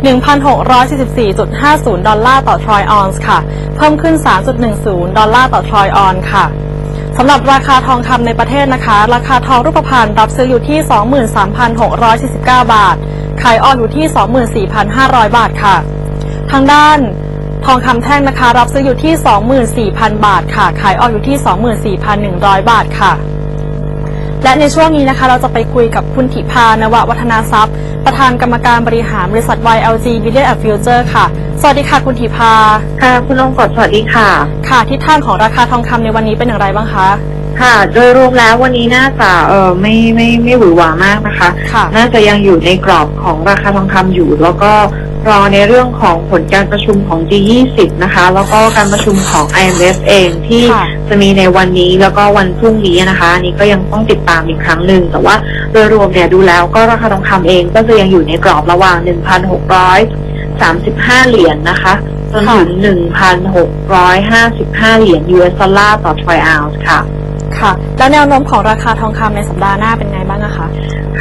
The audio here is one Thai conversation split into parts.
1,644.50 ดอลลาร์ต่อทรอยออนซ์ค่ะ เพิ่มขึ้น 3.10 ดอลลาร์ต่อทรอยออนซ์ค่ะสำหรับราคาทองคำในประเทศนะคะ ราคาทองรูปพรรณรับซื้ออยู่ที่ 23,649 บาท ขายออนอยู่ที่ 24,500 บาทค่ะ ทางด้านทองคำแท่งนะคะ รับซื้ออยู่ที่ 24,000 บาทค่ะ ขายออนอยู่ที่ 24,100 บาทค่ะ และในช่วงนี้นะคะเราจะไปคุยกับคุณถิพานววัฒนาทรัพย์ ประธานกรรมการบริหารบริษัท YLG Billion and Future ค่ะ สวัสดีค่ะคุณถิพา ค่ะ คุณลงกดสวัสดีค่ะ ค่ะทิศทางของราคาทองคำในวันนี้เป็นอย่างไรบ้างคะ ค่ะ โดยรวมแล้ววันนี้น่าจะเออไม่ไม่ไม่หวือหวามากนะคะ ค่ะ น่าจะยังอยู่ในกรอบของราคาทองคำอยู่ แล้วก็รอในเรื่องของผลการประชุมของ G20 นะคะ แล้วก็การประชุมของ IMF เองที่ค่ะจะจะมีในวันนี้แล้วก็วันพรุ่งนี้นะคะอันนี้ก็ยังต้องติดตามอีกครั้งหนึ่งแต่ว่าโดยรวมเนี่ยดูแล้วก็ราคาทองคำเองก็จะยังอยู่ในกรอบระหว่าง 1,635 เหรียญนะคะจนถึง 1,655 เหรียญ US ดอลลาร์ต่อทรอยออนซ์ค่ะ ค่ะ แล้วแนวโน้มของราคาทองคำในสัปดาห์หน้าเป็นไงบ้างคะ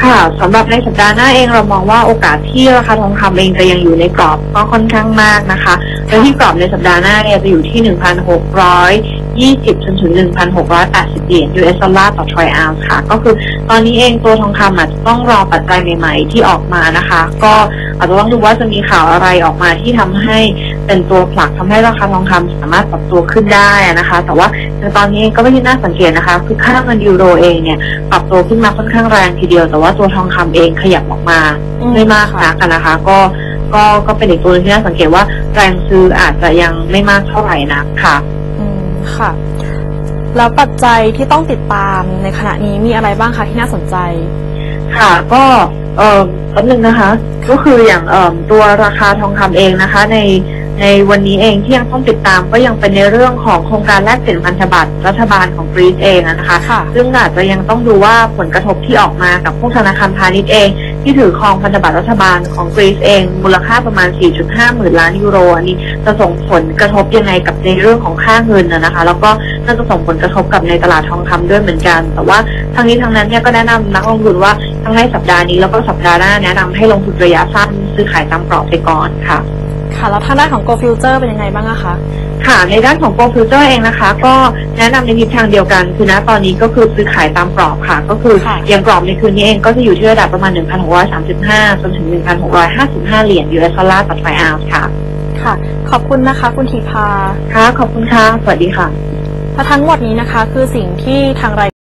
ค่ะสำหรับในสัปดาห์หน้าเองเรามองว่าโอกาสที่ราคาทองคำเองจะยังอยู่ในกรอบก็ค่อนข้างมากนะคะโดยที่กรอบในสัปดาห์หน้าเนี่ยจะอยู่ที่1,620จนถึง1,680เหรียญ US ดอลลาร์ต่อทรอยออนซ์ค่ะ ก็คือตอนนี้เองตัวทองคำอาจจะต้องรอปัจจัยใหม่ ๆ ที่ออกมานะคะ ก็อาจจะต้องดูว่าจะมีข่าวอะไรออกมาที่ทำให้ เป็นตัวผลักทำให้ราคาทองคำสามารถปรับตัวขึ้นได้นะคะ แต่ว่าในตอนนี้เองก็ไม่ที่น่าสังเกตนะคะ คือค่าเงินยูโรเองเนี่ยปรับตัวขึ้นมาค่อนข้างแรงทีเดียว แต่ว่าตัวทองคำเองขยับออกมาอืมไม่มากนักอะนะคะ ก็ก็ก็เป็นอีกตัวหนึงที่น่าสังเกตว่าแรงซื้ออาจจะยังไม่มากเท่าไหร่นักค่ะ อืมค่ะแล้วปัจจัยที่ต้องติดตามในขณะนี้มีอะไรบ้างคะที่น่าสนใจ ค่ะก็เอ่อแป๊บนึงนะคะ ก็คืออย่างเอ่อตัวราคาทองคำเองนะคะ ใน ในวันนี้เองที่ยังต้องติดตามก็ยังเป็นในเรื่องของโครงการแลกเปลี่ยนพันธบัตรรัฐบาลของกรีซเองอะนะคะค่ะซึ่งอาจจะยังต้องดูว่าผลกระทบที่ออกมากับพวกธนาคารพาณิชย์เอง ที่ถือครองพันธบัตรรัฐบาลของกรีซเอง มูลค่าประมาณ 4.5 หมื่นล้านยูโรอันนี้จะส่งผลกระทบยังไงกับในเรื่องของค่าเงินนะนะคะ แล้วก็น่าจะส่งผลกระทบกับในตลาดทองคำด้วยเหมือนกัน แต่ว่าทั้งนี้ทั้งนั้นเนี่ยก็แนะนำนักลงทุนว่าทั้งในสัปดาห์นี้แล้วก็สัปดาห์หน้าแนะนำให้ลงทุนระยะสั้นซื้อขายตามกรอบไปก่อนค่ะ ค่ะ แล้วทางด้านของ Go Future เป็นยังไงบ้างอะคะ ค่ะ ในด้านของโปรฟิวเจอร์เองนะคะ ก็แนะนำในทิศทางเดียวกัน คือณตอนนี้ก็คือซื้อขายตามกรอบค่ะ ก็คือค่ะ อย่างกรอบในคืนนี้เองก็จะอยู่ที่ระดับประมาณ 1,635จนถึง 1,655 เหรียญ US ดอลลาร์ต่อทรอยออนซ์ค่ะ ค่ะ ขอบคุณนะคะ คุณทีพาค่ะ ขอบคุณค่ะ สวัสดีค่ะ และทั้งหมดนี้นะคะ คือสิ่งที่ทางราย